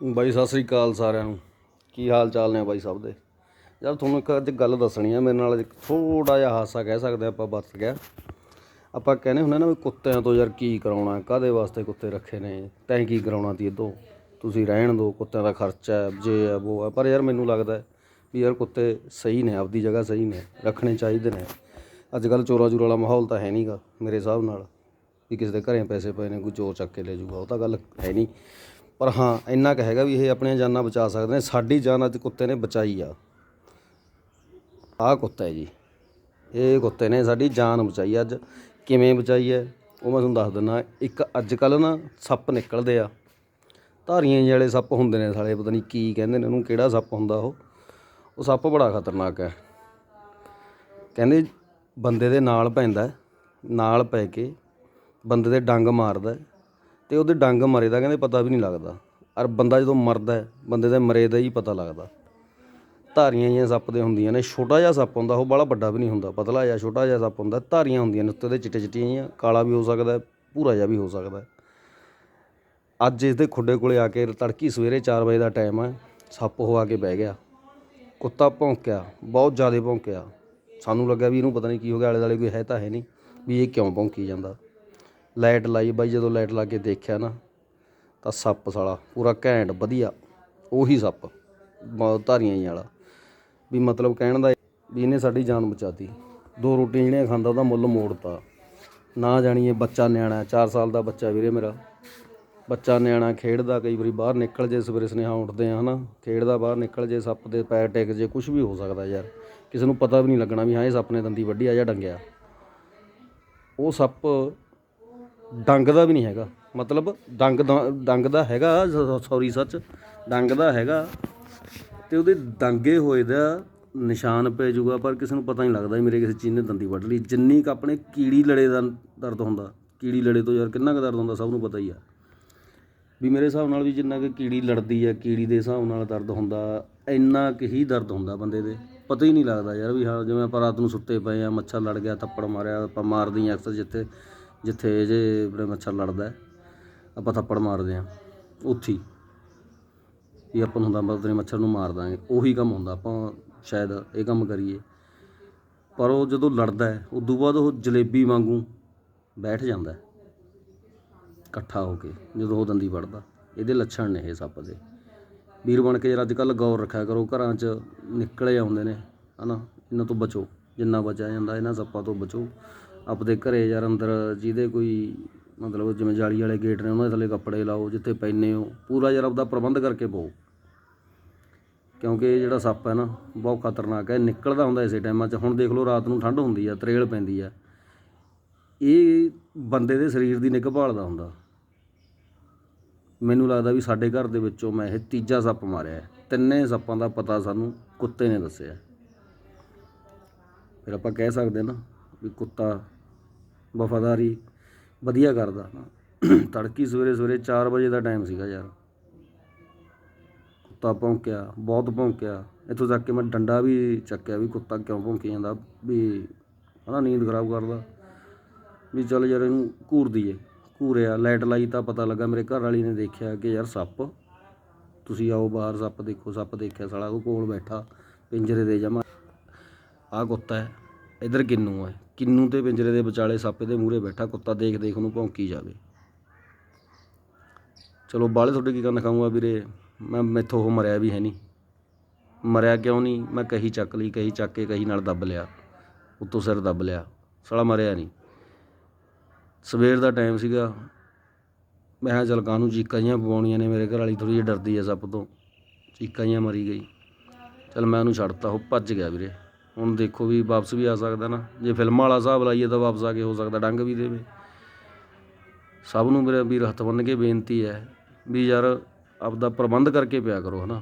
ਬਾਈ, ਸਤਿ ਸ੍ਰੀ ਅਕਾਲ ਸਾਰਿਆਂ ਨੂੰ। ਕੀ ਹਾਲ ਚਾਲ ਨੇ ਬਾਈ ਸਭ ਦੇ? ਯਾਰ, ਤੁਹਾਨੂੰ ਇੱਕ ਅੱਜ ਗੱਲ ਦੱਸਣੀ ਆ, ਮੇਰੇ ਨਾਲ ਇੱਕ ਥੋੜਾ ਜਿਹਾ ਹਾਸਾ ਕਹਿ ਸਕਦੇ ਆਪਾਂ ਵਰਤ ਗਿਆ ਆਪਾਂ ਕਹਿੰਦੇ ਹੁੰਦੇ ਨਾ ਵੀ ਕੁੱਤਿਆਂ ਤੋਂ ਯਾਰ ਕੀ ਕਰਾਉਣਾ ਕਾਦੇ ਵਾਸਤੇ ਕੁੱਤੇ ਰੱਖੇ ਨੇ, ਤੈਂ ਕੀ ਕਰਾਉਣਾ ਤੀ ਇਦੋਂ ਤੁਸੀਂ ਰਹਿਣ ਦਿਓ, ਕੁੱਤਿਆਂ ਦਾ ਖਰਚਾ ਹੈ, ਜੇ ਹੈ ਉਹ ਹੈ। ਪਰ ਯਾਰ, ਮੈਨੂੰ ਲੱਗਦਾ ਵੀ ਯਾਰ, ਕੁੱਤੇ ਸਹੀ ਨੇ, ਆਪਦੀ ਜਗ੍ਹਾ ਸਹੀ ਨੇ, ਰੱਖਣੇ ਚਾਹੀਦੇ ਨੇ। ਅੱਜ ਕੱਲ ਚੋਰਾ ਚੂਰਾ ਵਾਲਾ ਮਾਹੌਲ ਤਾਂ ਹੈ ਨਹੀਂਗਾ ਮੇਰੇ ਹਿਸਾਬ ਨਾਲ, ਵੀ ਕਿਸੇ ਦੇ ਘਰੇ ਪੈਸੇ ਪਏ ਨੇ, ਕੋਈ ਚੋਰ ਚੱਕ ਕੇ ਲੈ ਜਾਊਗਾ, ਉਹ ਤਾਂ ਗੱਲ ਹੈ ਨਹੀਂ। ਪਰ ਹਾਂ, ਇੰਨਾ ਕੁ ਹੈਗਾ ਵੀ ਇਹ ਆਪਣੀਆਂ ਜਾਨਾਂ ਬਚਾ ਸਕਦੇ ਨੇ। ਸਾਡੀ ਜਾਨ ਅੱਜ ਕੁੱਤੇ ਨੇ ਬਚਾਈ ਆ। ਆਹ ਕੁੱਤਾ ਹੈ ਜੀ। ਇਹ ਕੁੱਤੇ ਨੇ ਸਾਡੀ ਜਾਨ ਬਚਾਈ ਅੱਜ। ਕਿਵੇਂ ਬਚਾਈ ਹੈ? ਉਹ ਮੈਂ ਤੁਹਾਨੂੰ ਦੱਸ ਦਿੰਦਾ, ਇੱਕ ਅੱਜ ਕੱਲ ਨਾ ਸੱਪ ਨਿਕਲਦੇ ਆ। ਧਾਰੀਆਂ ਜਿਹੇ ਵਾਲੇ ਸੱਪ ਹੁੰਦੇ ਨੇ ਸਾਲੇ, ਪਤਾ ਨਹੀਂ ਕੀ ਕਹਿੰਦੇ ਨੇ ਉਹਨੂੰ, ਕਿਹੜਾ ਸੱਪ ਹੁੰਦਾ ਉਹ? ਉਹ ਸੱਪ ਬੜਾ ਖਤਰਨਾਕ ਹੈ। ਕਹਿੰਦੇ ਬੰਦੇ ਦੇ ਨਾਲ ਪੈਂਦਾ ਨਾਲ ਪੈ ਕੇ ਬੰਦੇ ਦੇ ਡੰਗ ਮਾਰਦਾ ਅਤੇ ਉਹਦੇ ਡੰਗ ਮਰੇ ਦਾ ਕਹਿੰਦੇ ਪਤਾ ਵੀ ਨਹੀਂ ਲੱਗਦਾ। ਔਰ ਬੰਦਾ ਜਦੋਂ ਮਰਦਾ ਬੰਦੇ ਦੇ ਮਰੇ ਦਾ ਹੀ ਪਤਾ ਲੱਗਦਾ। ਧਾਰੀਆਂ ਜਿਹੀਆਂ ਸੱਪ ਦੇ ਹੁੰਦੀਆਂ ਨੇ, ਛੋਟਾ ਜਿਹਾ ਸੱਪ ਹੁੰਦਾ, ਉਹ ਬਾਹਲਾ ਵੱਡਾ ਵੀ ਨਹੀਂ ਹੁੰਦਾ, ਪਤਲਾ ਜਿਹਾ, ਛੋਟਾ ਜਿਹਾ ਸੱਪ ਹੁੰਦਾ, ਧਾਰੀਆਂ ਹੁੰਦੀਆਂ ਨੇ, ਉੱਤੇ ਦੇ ਚਿੱਟੇ ਚਿੱਟੀਆਂ ਜਿਹੀਆਂ, ਕਾਲਾ ਵੀ ਹੋ ਸਕਦਾ ਭੂਰਾ ਜਿਹਾ ਵੀ ਹੋ ਸਕਦਾ ਅੱਜ ਇਸ ਦੇ ਖੁੱਡੇ ਕੋਲੇ ਆ ਕੇ ਤੜਕੀ ਸਵੇਰੇ 4 ਵਜੇ ਦਾ ਟਾਈਮ ਹੈ ਸੱਪ ਹੋ ਆ ਕੇ ਬਹਿ ਗਿਆ। ਕੁੱਤਾ ਭੌਂਕਿਆ, ਬਹੁਤ ਜ਼ਿਆਦਾ ਭੌਂਕਿਆ। ਸਾਨੂੰ ਲੱਗਿਆ ਵੀ ਇਹਨੂੰ ਪਤਾ ਨਹੀਂ ਕੀ ਹੋ ਗਿਆ ਆਲੇ ਦੁਆਲੇ ਕੋਈ ਹੈ ਤਾਂ ਹੈ ਨਹੀਂ, ਵੀ ਇਹ ਕਿਉਂ ਭੌਂਕੀ ਜਾਂਦਾ। ਲਾਈਟ ਲਾਈ ਬਾਈ, ਜਦੋਂ ਲਾਈਟ ਲਾ ਕੇ ਦੇਖਿਆ ਨਾ, ਤਾਂ ਸੱਪ ਸਾਲਾ ਪੂਰਾ ਘੈਂਟ, ਵਧੀਆ। ਉਹੀ ਸੱਪ ਧਾਰੀਆਂ ਹੀ ਵਾਲਾ। ਵੀ ਮਤਲਬ ਕਹਿਣ ਦਾ ਵੀ ਇਹਨੇ ਸਾਡੀ ਜਾਨ ਬਚਾਤੀ। ਦੋ ਰੋਟੀਆਂ ਜਿਹੜੀਆਂ ਖਾਂਦਾ, ਉਹਦਾ ਮੁੱਲ ਮੋੜਤਾ। ਨਾ ਜਾਣੀਏ ਬੱਚਾ ਨਿਆਣਾ 4 ਸਾਲ ਦਾ ਬੱਚਾ ਵੀਰੇ ਮੇਰਾ। ਬੱਚਾ ਨਿਆਣਾ ਖੇਡਦਾ, ਕਈ ਵਾਰੀ ਬਾਹਰ ਨਿਕਲ ਜੇ ਸਵੇਰੇ ਸੁਨੇਹਾ ਉੱਠਦੇ ਆ, ਹਨਾ। ਖੇਡਦਾ, ਬਾਹਰ ਨਿਕਲ ਜੇ, ਸੱਪ ਦੇ ਪੈਰ ਟਿਕ ਜੇ ਕੁਝ ਵੀ ਹੋ ਸਕਦਾ ਯਾਰ। ਕਿਸੇ ਨੂੰ ਪਤਾ ਵੀ ਨਹੀਂ ਲੱਗਣਾ ਵੀ ਹਾਂ, ਇਹ ਸੱਪ ਨੇ ਦੰਦੀ ਵੱਢੀ ਆ ਜਾਂ ਡੰਗਿਆ। ਉਹ ਸੱਪ ਡੰਗ ਦਾ ਵੀ ਨਹੀਂ ਹੈਗਾ। ਮਤਲਬ ਡੰਗ ਦਾ ਡੰਗ ਦਾ ਹੈਗਾ ਸੌਰੀ ਸੱਚ, ਡੰਗ ਦਾ ਹੈਗਾ। ਤੇ ਉਹਦੇ ਡੰਗੇ ਹੋਏ ਦਾ ਨਿਸ਼ਾਨ ਪੈ ਜੂਗਾ ਪਰ ਕਿਸੇ ਨੂੰ ਪਤਾ ਨਹੀਂ ਲੱਗਦਾ ਵੀ ਮੇਰੇ ਕਿਸੇ ਚੀਜ਼ ਨੇ ਦੰਦੀ ਵੱਢ ਲਈ। ਜਿੰਨੀ ਕ ਆਪਣੇ ਕੀੜੀ ਲੜੇ ਦਾ ਦਰਦ ਹੁੰਦਾ, ਕੀੜੀ ਲੜੇ ਤੋਂ ਯਾਰ ਕਿੰਨਾ ਕੁ ਦਰਦ ਹੁੰਦਾ, ਸਭ ਨੂੰ ਪਤਾ ਹੀ ਆ। ਵੀ ਮੇਰੇ ਹਿਸਾਬ ਨਾਲ ਵੀ ਜਿੰਨਾ ਕਿ ਕੀੜੀ ਲੜਦੀ ਆ, ਕੀੜੀ ਦੇ ਹਿਸਾਬ ਨਾਲ ਦਰਦ ਹੁੰਦਾ, ਇੰਨਾ ਕੁ ਹੀ ਦਰਦ ਹੁੰਦਾ ਬੰਦੇ ਦੇ। ਪਤਾ ਹੀ ਨਹੀਂ ਲੱਗਦਾ ਯਾਰ ਵੀ ਹਾਂ, ਜਿਵੇਂ ਆਪਾਂ ਰਾਤ ਨੂੰ ਸੁੱਤੇ ਪਏ ਆ, ਮੱਛਰ ਲੜ ਗਿਆ, ਥੱਪੜ ਮਾਰਿਆ, ਆਪਾਂ ਮਾਰਦੇ ਹਾਂ ਅਕਸਰ ਜਿੱਥੇ। ਜਿੱਥੇ ਜੇ ਆਪਣੇ ਮੱਛਰ ਲੜਦਾ ਆਪਾਂ ਥੱਪੜ ਮਾਰਦੇ ਆ ਉੱਥੇ ਹੀ। ਵੀ ਆਪਾਂ ਨੂੰ ਹੁੰਦਾ ਮਤਲਬ ਮੱਛਰ ਨੂੰ ਮਾਰ ਦਾਂਗੇ। ਉਹੀ ਕੰਮ ਹੁੰਦਾ, ਆਪਾਂ ਸ਼ਾਇਦ ਇਹ ਕੰਮ ਕਰੀਏ। ਪਰ ਉਹ ਜਦੋਂ ਲੜਦਾ ਹੈ, ਉਦੋਂ ਬਾਅਦ ਉਹ ਜਲੇਬੀ ਵਾਂਗੂ ਬੈਠ ਜਾਂਦਾ ਇਕੱਠਾ ਹੋ ਕੇ, ਜਦੋਂ ਉਹ ਦੰਦੀ ਵੜਦਾ ਇਹਦੇ ਲੱਛਣ ਨੇ ਇਹ ਸੱਪ ਦੇ। ਵੀਰ ਬਣ ਕੇ ਯਾਰ ਅੱਜ ਕੱਲ ਗੌਰ ਰੱਖਿਆ ਕਰੋ, ਘਰਾਂ 'ਚ ਨਿਕਲੇ ਆਉਂਦੇ ਨੇ, ਹਨਾ? ਇਹਨਾਂ ਤੋਂ ਬਚੋ। ਜਿੰਨਾ ਬਚਿਆ ਜਾਂਦਾ, ਇਹਨਾਂ ਸੱਪਾਂ ਤੋਂ ਬਚੋ। ਆਪਦੇ ਘਰੇ ਯਾਰ ਅੰਦਰ ਜਿਹਦੇ ਕੋਈ ਮਤਲਬ ਜਿਵੇਂ ਜਾਲੀ ਵਾਲੇ ਗੇਟ ਨੇ ਉਹਨਾਂ ਦੇ ਥੱਲੇ ਕੱਪੜੇ ਲਾਓ, ਜਿੱਥੇ ਪੈਨੇ ਹੋ, ਪੂਰਾ ਯਾਰ ਆਪਦਾ ਪ੍ਰਬੰਧ ਕਰਕੇ ਪਾਓ ਕਿਉਂਕਿ ਇਹ ਜਿਹੜਾ ਸੱਪ ਹੈ ਨਾ, ਬਹੁਤ ਖਤਰਨਾਕ ਹੈ ਨਿਕਲਦਾ ਹੁੰਦਾ ਇਸੇ ਟਾਈਮਾਂ 'ਚ ਹੁਣ ਦੇਖ ਲਓ ਰਾਤ ਨੂੰ ਠੰਡ ਹੁੰਦੀ ਆ, ਤਰੇਲ ਪੈਂਦੀ ਆ। ਇਹ ਬੰਦੇ ਦੇ ਸਰੀਰ ਦੀ ਨਿੱਘ ਭਾਲਦਾ ਹੁੰਦਾ। ਮੈਨੂੰ ਲੱਗਦਾ ਵੀ ਸਾਡੇ ਘਰ ਦੇ ਵਿੱਚੋਂ ਮੈਂ ਇਹ ਤੀਜਾ ਸੱਪ ਮਾਰਿਆ ਤਿੰਨੇ ਸੱਪਾਂ ਦਾ ਪਤਾ ਸਾਨੂੰ ਕੁੱਤੇ ਨੇ ਦੱਸਿਆ। ਫਿਰ ਆਪਾਂ ਕਹਿ ਸਕਦੇ ਨਾ ਵੀ ਕੁੱਤਾ ਵਫਾਦਾਰੀ ਵਧੀਆ ਕਰਦਾ। ਤੜਕੀ ਸਵੇਰੇ ਸਵੇਰੇ 4 ਵਜੇ ਦਾ ਟਾਈਮ ਸੀਗਾ ਯਾਰ। ਕੁੱਤਾ ਭੌਂਕਿਆ, ਬਹੁਤ ਭੌਂਕਿਆ। ਇੱਥੋਂ ਤੱਕ ਕਿ ਮੈਂ ਡੰਡਾ ਵੀ ਚੱਕਿਆ ਵੀ ਕੁੱਤਾ ਕਿਉਂ ਭੌਂਕੀ ਜਾਂਦਾ, ਵੀ ਹਨਾ, ਨੀਂਦ ਖਰਾਬ ਕਰਦਾ। ਵੀ ਚੱਲ ਯਾਰ ਇਹਨੂੰ ਘੂਰ ਦਈਏ। ਘੂਰਿਆ ਲਾਈਟ ਲਾਈ ਤਾਂ ਪਤਾ ਲੱਗਾ ਮੇਰੇ ਘਰ ਵਾਲੀ ਨੇ ਦੇਖਿਆ ਕਿ ਯਾਰ ਸੱਪ, ਤੁਸੀਂ ਆਓ ਬਾਹਰ, ਸੱਪ ਦੇਖੋ, ਸੱਪ ਦੇਖਿਆ ਸਾਲਾ ਉਹ ਕੋਲ ਬੈਠਾ, ਪਿੰਜਰੇ ਦੇ ਜਮਾ। ਆਹ ਕੁੱਤਾ ਹੈ। ਇਧਰ ਕਿੰਨੂ ਹੈ ਕਿੰਨੂ ਤੇ ਪਿੰਜਰੇ ਦੇ ਵਿਚਾਲੇ ਸੱਪ ਦੇ ਮੂਹਰੇ ਬੈਠਾ, ਕੁੱਤਾ ਦੇਖ ਦੇਖ ਉਹਨੂੰ ਭੌਂਕੀ ਜਾਵੇ। ਚਲੋ ਬਾਲੇ ਤੁਹਾਡੇ ਕੀ ਕਰਨ ਖਾਊਂਗਾ ਵੀਰੇ? ਮੈਂ ਮੈਥੋਂ ਉਹ ਮਰਿਆ ਵੀ ਹੈ ਨਹੀਂ। ਮਰਿਆ ਕਿਉਂ ਨਹੀਂ? ਮੈਂ ਕਹੀ ਚੱਕ ਲਈ, ਕਹੀ ਚੱਕ ਕੇ, ਕਹੀ ਨਾਲ ਦੱਬ ਲਿਆ। ਉੱਤੋਂ ਸਿਰ ਦੱਬ ਲਿਆ। ਸਾਲਾ ਮਰਿਆ ਨਹੀਂ। ਸਵੇਰ ਦਾ ਟਾਈਮ ਸੀਗਾ। ਮੈਂ ਕਿਹਾ ਚੱਲ ਕਾਹਨੂੰ ਚੀਕਾਂ ਜਿਹੀਆਂ ਪਵਾਉਣੀਆਂ ਨੇ ਮੇਰੇ ਘਰ ਵਾਲੀ ਥੋੜੀ ਜਿਹੀ ਡਰਦੀ ਆ ਸੱਪ ਤੋਂ। ਚੀਕਾਂ ਜਿਹੀਆਂ ਮਰੀ ਗਈ। ਚੱਲ ਮੈਂ ਉਹਨੂੰ ਛੱਡਤਾ, ਉਹ ਭੱਜ ਗਿਆ ਵੀਰੇ। ਹੁਣ ਦੇਖੋ ਵੀ ਵਾਪਸ ਵੀ ਆ ਸਕਦਾ ਨਾ। ਜੇ ਫਿਲਮਾਂ ਵਾਲਾ ਹਿਸਾਬ ਲਾਈਏ ਤਾਂ ਵਾਪਸ ਆ ਕੇ ਹੋ ਸਕਦਾ, ਡੰਗ ਵੀ ਦੇਵੇ। ਸਭ ਨੂੰ ਮੇਰੇ ਵੀਰ ਹੱਥ ਬੰਨ੍ਹ ਕੇ ਬੇਨਤੀ ਹੈ ਵੀ ਯਾਰ ਆਪਦਾ ਪ੍ਰਬੰਧ ਕਰਕੇ ਪਿਆ ਕਰੋ ਹੈ ਨਾ